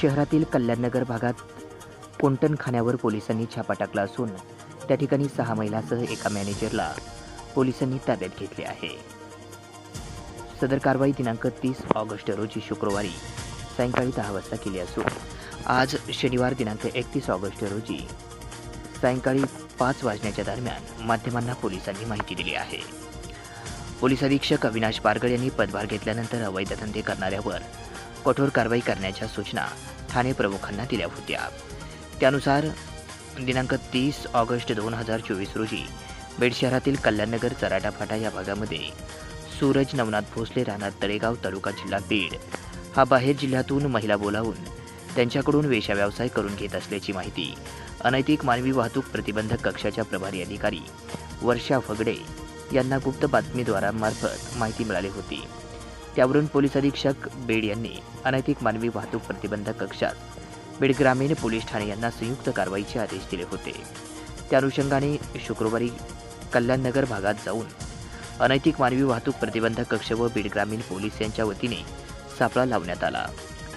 शहरातील कल्याणनगर भागात कोंटण खाण्यावर पोलिसांनी छापा टाकला असून त्या ठिकाणी सहा महिलासह एका मॅनेजरला पोलिसांनी ताब्यात घेतले आहे. सदर कारवाई दिनांक तीस ऑगस्ट रोजी शुक्रवारी सायंकाळी दहा वाजता केली असून आज शनिवार दिनांक एकतीस ऑगस्ट रोजी सायंकाळी पाच वाजण्याच्या दरम्यान माध्यमांना पोलिसांनी माहिती दिली आहे. पोलीस अधीक्षक अविनाश पारगड यांनी पदभार घेतल्यानंतर अवैध धंदे करणाऱ्यावर कठोर कारवाई करण्याच्या सूचना ठाणे प्रमुखांना दिल्या होत्या. त्यानुसार दिनांक तीस ऑगस्ट दोन हजार चोवीस रोजी बेड शहरातील कल्याणनगर चराटा फाटा या भागामध्ये सूरज नवनाथ भोसले राहणार तळेगाव तालुका जिल्हा बीड हा बाहेर जिल्ह्यातून महिला बोलावून त्यांच्याकडून वेशा व्यवसाय करून घेत असल्याची माहिती अनैतिक मानवी वाहतूक प्रतिबंधक कक्षाच्या प्रभारी अधिकारी वर्षा फगडे यांना गुप्त बातमीद्वारामार्फत माहिती मिळाली होती. त्यावरून पोलीस अधीक्षक बेड यांनी अनैतिक मानवी वाहतूक प्रतिबंधक कक्षात बीड ग्रामीण पोलीस ठाणे यांना संयुक्त कारवाईचे आदेश दिले होते. त्या अनुषंगाने शुक्रवारी कल्याणनगर भागात जाऊन अनैतिक मानवी वाहतूक प्रतिबंधक कक्ष व बीड ग्रामीण पोलीस यांच्या वतीने सापळा लावण्यात आला.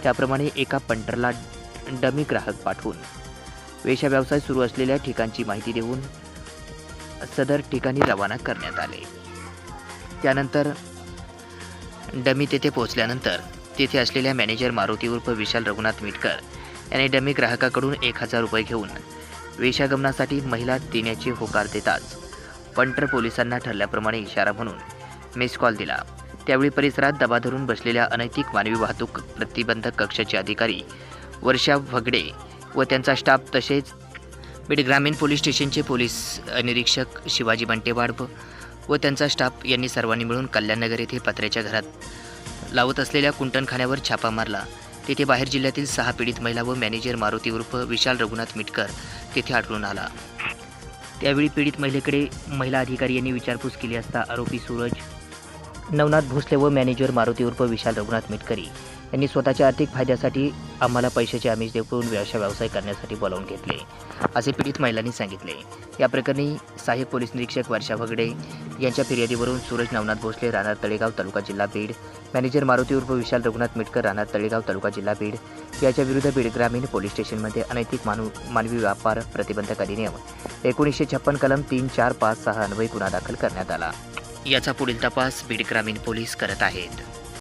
त्याप्रमाणे एका पंटरला डमी ग्राहक पाठवून वेशा व्यवसाय सुरू असलेल्या ठिकाणची माहिती देऊन सदर ठिकाणी रवाना करण्यात आले. त्यानंतर डमी तेथे पोहोचल्यानंतर तेथे असलेल्या मॅनेजर मारुती उर्फ विशाल रघुनाथ मिटकर याने डमी ग्राहकाकडून एक हजार रुपये घेऊन वेशागमनासाठी महिला देण्याचे होकार देताच पंटर पोलिसांना ठरल्याप्रमाणे इशारा म्हणून मिस कॉल दिला. त्यावेळी परिसरात दबा धरून बसलेल्या अनैतिक मानवी वाहतूक प्रतिबंधक कक्षाचे अधिकारी वर्षा भगडे व त्यांचा स्टाफ तसेच बीड ग्रामीण पोलीस स्टेशनचे पोलीस निरीक्षक शिवाजी बंटेवाड व- त्यांचा स्टाफ यांनी सर्वांनी मिळून कल्याणनगर येथे पत्र्याच्या घरात लावत असलेल्या कुंटणखान्यावर छापा मारला. तेथे बाहेर जिल्ह्यातील सहा पीडित महिला व मॅनेजर मारुती उर्फ विशाल रघुनाथ मिटकर तेथे आढळून आला. त्यावेळी पीडित महिलेकडे महिला अधिकारी यांनी विचारपूस केली असता आरोपी सूरज नवनाथ भोसले व मॅनेजर मारुती उर्फ विशाल रघुनाथ मिटकरी यांनी स्वतःच्या आर्थिक फायद्यासाठी आम्हाला पैशाचे आमिष देऊन व्यवसाय व्यवसाय करण्यासाठी बोलावून घेतले असे पीडित महिलांनी सांगितले. या प्रकरणी सहाय्यक पोलीस निरीक्षक वर्षा भगडे यांच्या फिर्यादीवरून सूरज नवनाथ भोसले राहणार तळेगाव तालुका जिल्हा बीड मॅनेजर मारुती उर्फ विशाल रघुनाथ मिटकर राहणार तळेगाव तालुका जिल्हा बीड याच्या विरुद्ध बीड ग्रामीण पोलीस स्टेशनमध्ये अनैतिक मानव मानवी व्यापार प्रतिबंधक अधिनियम एकोणीसशे छप्पन कलम तीन चार पाच सहा अन्वयी गुन्हा दाखल करण्यात आला. याचा पुढील तपास बीड ग्रामीण पोलीस करत आहेत.